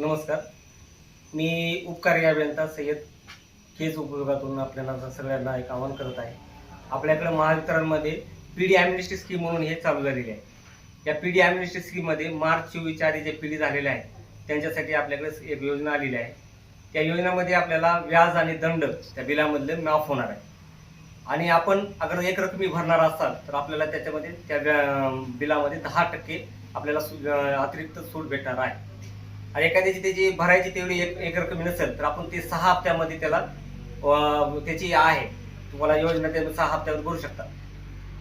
नमस्कार. मी उपकारी अभियंता सय्यद केस उपयोगातून आपल्याला सगळ्यांना एक आवाहन करत आहे. आपल्याकडे महावितरणमध्ये पी डी ॲम्निस्टी स्कीम म्हणून हे चालू झालेली आहे. या पी डी ॲम्निस्टी स्कीममध्ये मार्च चोवीसच्या आधी जे पी डी झालेले आहेत त्यांच्यासाठी आपल्याकडे एक योजना आलेली आहे. त्या योजनेमध्ये आपल्याला व्याज आणि दंड त्या बिलामधले माफ होणार आहे. आणि आपण अगर एक रकमी भरणार असाल तर आपल्याला त्याच्यामध्ये त्या बिलामध्ये दहा टक्के आपल्याला सु- अतिरिक्त सूट भेटणार आहे. आणि एखाद्याची त्याची भरायची तेवढी एक एक रकमी नसेल तर आपण ते सहा हप्त्यामध्ये त्याला त्याची आहे. तुम्हाला योजना ते सहा हप्त्यावर भरू शकता.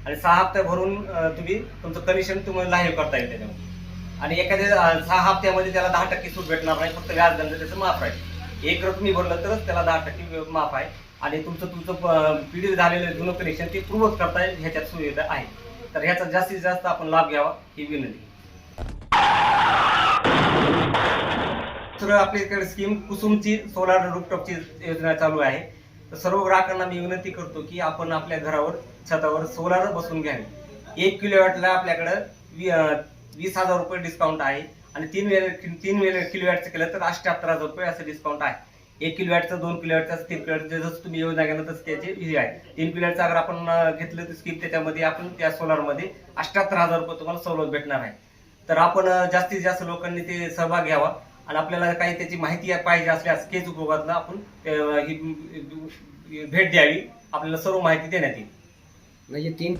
आणि सहा हप्ते भरून तुम्ही तुमचं कमिशन तुम्हाला हे करता येईल त्याच्यामध्ये. आणि एखाद्या सहा हप्त्यामध्ये त्याला दहा टक्के सूट भेटणार नाही फक्त व्याज दंड त्याचं माफ आहे एक रकमी भरलं तरच त्याला दहा टक्के माफ आहे. आणि तुमचं तुमचं पिढी झालेलं जुनं कनेक्शन ते पूर्वच करता येईल ह्याच्यात सुविधा आहे. तर ह्याचा जास्तीत जास्त आपण लाभ घ्यावा ही विनंती. तर आपल्याकडे स्कीम कुसुमची सोलार रूपटॉपची योजना चालू आहे. तर सर्व ग्राहकांना मी विनंती करतो की आपण आपल्या घरावर छतावर सोलार बसून घ्यावे. एक किलोवॅटला आपल्याकडं वी- वीस हजार रुपये डिस्काउंट आहे आणि तीन वेळ तीन वेळ किलोवॅटचं केलं तर अठ्याहत्तर हजार रुपये असं डिस्काउंट आहे. एक किलोवॅटचं दोन किलोवॅटचं तीन किलोवॅटचं जसं तुम्ही योजना घेणार तसं त्याचे हे आहे. तीन किलोवॅटचं अगर आपण घेतलं तर स्कीम त्याच्यामध्ये आपण त्या सोलारमध्ये अठ्याहत्तर हजार रुपये तुम्हाला सवलत भेटणार आहे. तर आपण जास्तीत जास्त लोकांनी ते सहभाग घ्यावा. आणि आपल्याला काही त्याची माहिती पाहिजे असल्यास केज उपयोगातला आपण ही भेट द्यावी. आपल्याला सर्व माहिती देण्यात येईल. म्हणजे तीन